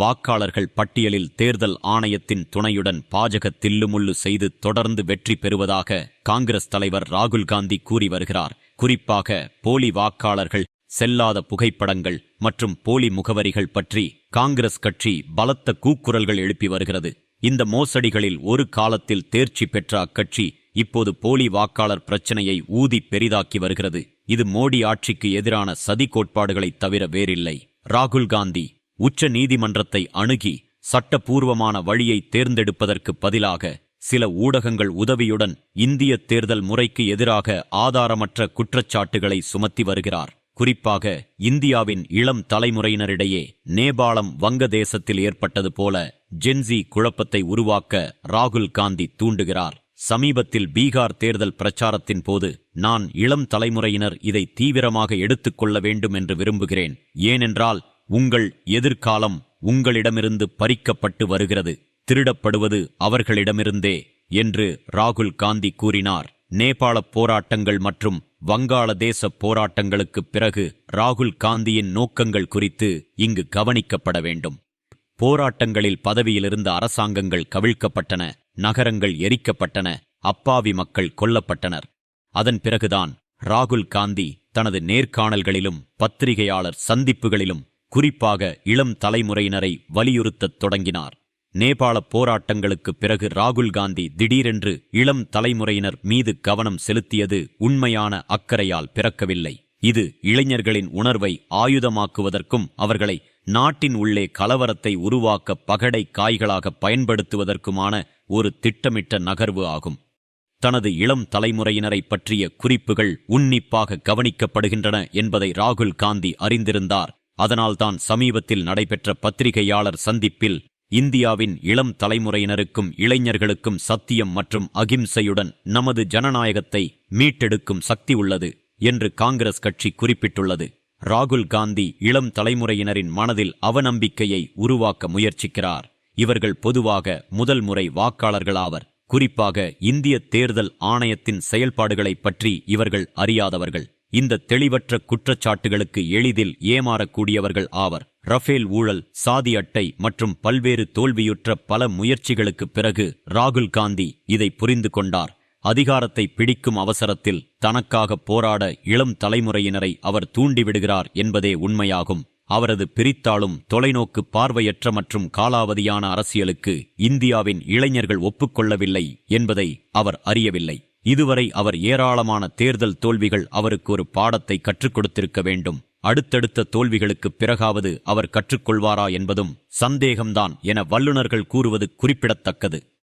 வாக்காளர்கள் பட்டியலில் தேர்தல் ஆணையத்தின் துணையுடன் பாஜக தில்லுமுள்ளு செய்து தொடர்ந்து வெற்றி பெறுவதாக காங்கிரஸ் தலைவர் ராகுல் காந்தி கூறி வருகிறார். குறிப்பாக போலி வாக்காளர்கள் செல்லாத புகைப்படங்கள் மற்றும் போலி முகவரிகள் பற்றி காங்கிரஸ் கட்சி பலத்த கூக்குரல்கள் எழுப்பி வருகிறது. இந்த மோசடிகளில் ஒரு காலத்தில் தேர்ச்சி பெற்ற அக்கட்சி இப்போது போலி வாக்காளர் பிரச்சனையை ஊதி பெரிதாக்கி வருகிறது. இது மோடி ஆட்சிக்கு எதிரான சதி கோட்பாடுகளைத் தவிர வேறில்லை. ராகுல் காந்தி உச்ச நீதிமன்றத்தை அணுகி சட்டபூர்வமான வழியை தேர்ந்தெடுப்பதற்கு பதிலாக சில ஊடகங்கள் உதவியுடன் இந்திய தேர்தல் முறைக்கு எதிராக ஆதாரமற்ற குற்றச்சாட்டுகளை சுமத்தி வருகிறார். குறிப்பாக இந்தியாவின் இளம் தலைமுறையினரிடையே நேபாளம் வங்கதேசத்தில் ஏற்பட்டது போல ஜென்சி குழப்பத்தை உருவாக்க ராகுல் காந்தி தூண்டுகிறார். சமீபத்தில் பீகார் தேர்தல் பிரச்சாரத்தின் போது நான் இளம் தலைமுறையினர் இதை தீவிரமாக எடுத்துக்கொள்ள வேண்டும் என்று விரும்புகிறேன். ஏனென்றால் உங்கள் எதிர்காலம் உங்களிடமிருந்து பறிக்கப்பட்டு வருகிறது. திருடப்படுவது அவர்களிடமிருந்தே என்று ராகுல் காந்தி கூறினார். நேபாள போராட்டங்கள் மற்றும் வங்காளதேச போராட்டங்களுக்குப் பிறகு ராகுல் காந்தியின் நோக்கங்கள் குறித்து இங்கு கவனிக்கப்பட வேண்டும். போராட்டங்களில் பதவியிலிருந்த அரசாங்கங்கள் கவிழ்க்கப்பட்டன நகரங்கள் எரிக்கப்பட்டன அப்பாவி மக்கள் கொல்லப்பட்டனர். அதன் பிறகுதான் ராகுல் காந்தி தனது நேர்காணல்களிலும் பத்திரிகையாளர் சந்திப்புகளிலும் குறிப்பாக இளம் தலைமுறையினரை வலியுறுத்தத் தொடங்கினார். நேபாள போராட்டங்களுக்குப் பிறகு ராகுல் காந்தி திடீரென்று இளம் தலைமுறையினர் மீது கவனம் செலுத்தியது உண்மையான அக்கறையால் பிறக்கவில்லை. இது இளைஞர்களின் உணர்வை ஆயுதமாக்குவதற்கும் அவர்களை நாட்டின் உள்ளே கலவரத்தை உருவாக்க பகடை காய்களாக பயன்படுத்துவதற்குமான ஒரு திட்டமிட்ட நகர்வு ஆகும். தனது இளம் தலைமுறையினரை பற்றிய குறிப்புகள் உன்னிப்பாக கவனிக்கப்படுகின்றன என்பதை ராகுல் காந்தி அறிந்திருந்தார். அதனால்தான் சமீபத்தில் நடைபெற்ற பத்திரிகையாளர் சந்திப்பில் இந்தியாவின் இளம் தலைமுறையினருக்கும் இளைஞர்களுக்கும் சத்தியம் மற்றும் அகிம்சையுடன் நமது ஜனநாயகத்தை மீட்டெடுக்கும் சக்தி உள்ளது என்று காங்கிரஸ் கட்சி குறிப்பிட்டுள்ளது. ராகுல் காந்தி இளம் தலைமுறையினரின் மனதில் அவநம்பிக்கையை உருவாக்க முயற்சிக்கிறார். இவர்கள் பொதுவாக முதல் முறை வாக்காளர்களாவர். குறிப்பாக இந்திய தேர்தல் ஆணையத்தின் செயல்பாடுகளைப் பற்றி இவர்கள் அறியாதவர்கள். இந்த தெளிவற்ற குற்றச்சாட்டுகளுக்கு எளிதில் ஏமாறக்கூடியவர்கள் ஆவர். ரஃபேல் ஊழல் சாதி அட்டை மற்றும் பல்வேறு தோல்வியுற்ற பல முயற்சிகளுக்குப் பிறகு ராகுல் காந்தி இதை புரிந்து கொண்டார். அதிகாரத்தை பிடிக்கும் அவசரத்தில் தனக்காக போராட இளம் தலைமுறையினரை அவர் தூண்டிவிடுகிறார் என்பதே உண்மையாகும். அவரது பிரித்தாளும் தொலைநோக்கு பார்வையற்ற மற்றும் காலாவதியான அரசியலுக்கு இந்தியாவின் இளைஞர்கள் ஒப்புக்கொள்ளவில்லை என்பதை அவர் அறியவில்லை. இதுவரை அவர் ஏராளமான தேர்தல் தோல்விகள் அவருக்கு ஒரு பாடத்தை கற்றுக் கொடுத்திருக்க வேண்டும். அடுத்தடுத்த தோல்விகளுக்குப் பிறகாவது அவர் கற்றுக்கொள்வாரா என்பதும் சந்தேகம்தான் என வல்லுநர்கள் கூறுவது குறிப்பிடத்தக்கது.